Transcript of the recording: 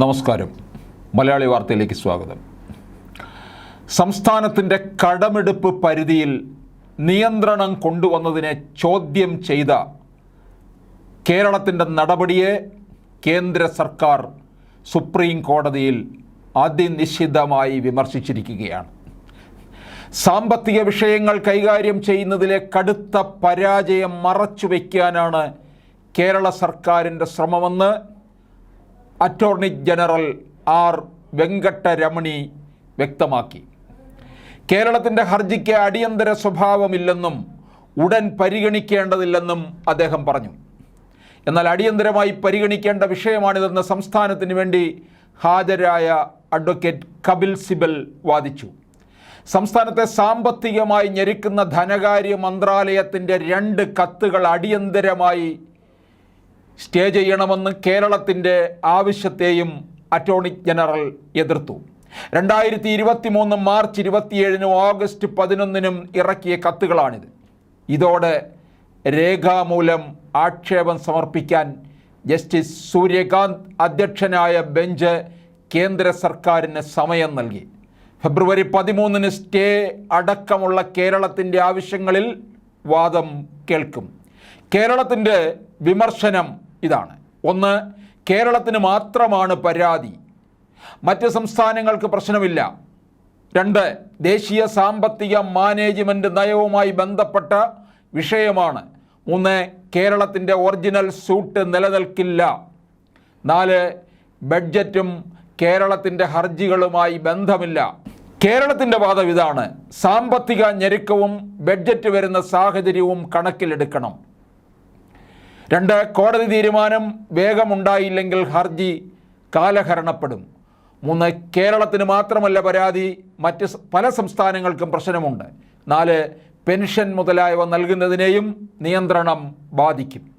നമസ്കാരം. മലയാളി വാർത്തയിലേക്ക് സ്വാഗതം. സംസ്ഥാനത്തിന്റെ കടമെടുപ്പ് പരിധിയിൽ നിയന്ത്രണം കൊണ്ടുവന്നതിനെ ചോദ്യം ചെയ്ത കേരളത്തിന്റെ നടപടിയെ കേന്ദ്ര സർക്കാർ സുപ്രീം കോടതിയിൽ അതിനിശ്ചിതമായി വിമർശിച്ചിരിക്കുകയാണ്. സാമ്പത്തിക വിഷയങ്ങൾ കൈകാര്യം ചെയ്യുന്നതിലെ കടുത്ത പരാജയം മറച്ചുവെക്കാനാണ് കേരള സർക്കാരിന്റെ ശ്രമമെന്ന് അറ്റോർണി ജനറൽ ആർ. വെങ്കട്ടരമണി വ്യക്തമാക്കി. കേരളത്തിന്റെ ഹർജിക്ക് അടിയന്തര സ്വഭാവമില്ലെന്നും ഉടൻ പരിഗണിക്കേണ്ടതില്ലെന്നും അദ്ദേഹം പറഞ്ഞു. എന്നാൽ അടിയന്തരമായി പരിഗണിക്കേണ്ട വിഷയമാണിതെന്ന് സംസ്ഥാനത്തിന് വേണ്ടി ഹാജരായ അഡ്വക്കേറ്റ് കപിൽ സിബൽ വാദിച്ചു. സംസ്ഥാനത്തെ സാമ്പത്തികമായി ഞെരുക്കുന്ന ധനകാര്യ മന്ത്രാലയത്തിന്റെ രണ്ട് കത്തുകൾ അടിയന്തരമായി സ്റ്റേ ചെയ്യണമെന്ന് കേരളത്തിന്റെ ആവശ്യത്തെയും അറ്റോർണി ജനറൽ എതിർത്തു. രണ്ടായിരത്തി ഇരുപത്തി മൂന്ന് മാർച്ച് ഇരുപത്തിയേഴിനും ഓഗസ്റ്റ് പതിനൊന്നിനും ഇറക്കിയ കത്തുകളാണിത്. ഇതോടെ രേഖാമൂലം ആക്ഷേപം സമർപ്പിക്കാൻ ജസ്റ്റിസ് സൂര്യകാന്ത് അധ്യക്ഷനായ ബെഞ്ച് കേന്ദ്ര സർക്കാരിന് സമയം നൽകി. ഫെബ്രുവരി പതിമൂന്നിന് സ്റ്റേ അടക്കമുള്ള കേരളത്തിന്റെ ആവശ്യങ്ങളിൽ വാദം കേൾക്കും. കേരളത്തിന്റെ വിമർശനം ഇതാണ്. ഒന്ന് കേരളത്തിന് മാത്രമാണ് പരാതി. മറ്റ് സംസ്ഥാനങ്ങൾക്ക് പ്രശ്നമില്ല. രണ്ട് ദേശീയ സാമ്പത്തിക മാനേജ്മെന്റ് നയവുമായി ബന്ധപ്പെട്ട വിഷയമാണ്. മൂന്ന് കേരളത്തിന്റെ ഒറിജിനൽ സൂട്ട് നിലനിൽക്കില്ല. നാല് ബഡ്ജറ്റും കേരളത്തിന്റെ ഹർജികളുമായി ബന്ധമില്ല. കേരളത്തിന്റെ വാദം ഇതാണ്. സാമ്പത്തിക ഞെരുക്കവും ബഡ്ജറ്റ് വരുന്ന സാഹചര്യവും കണക്കിലെടുക്കണം. രണ്ട് കോടതി തീരുമാനം വേഗമുണ്ടായില്ലെങ്കിൽ ഹർജി കാലഹരണപ്പെടും. മൂന്ന് കേരളത്തിന് മാത്രമല്ല പരാതി മറ്റ് പല സംസ്ഥാനങ്ങൾക്കും പ്രശ്നമുണ്ട്. നാല് പെൻഷൻ മുതലായവ നൽകുന്നതിനെയും നിയന്ത്രണം ബാധിക്കും.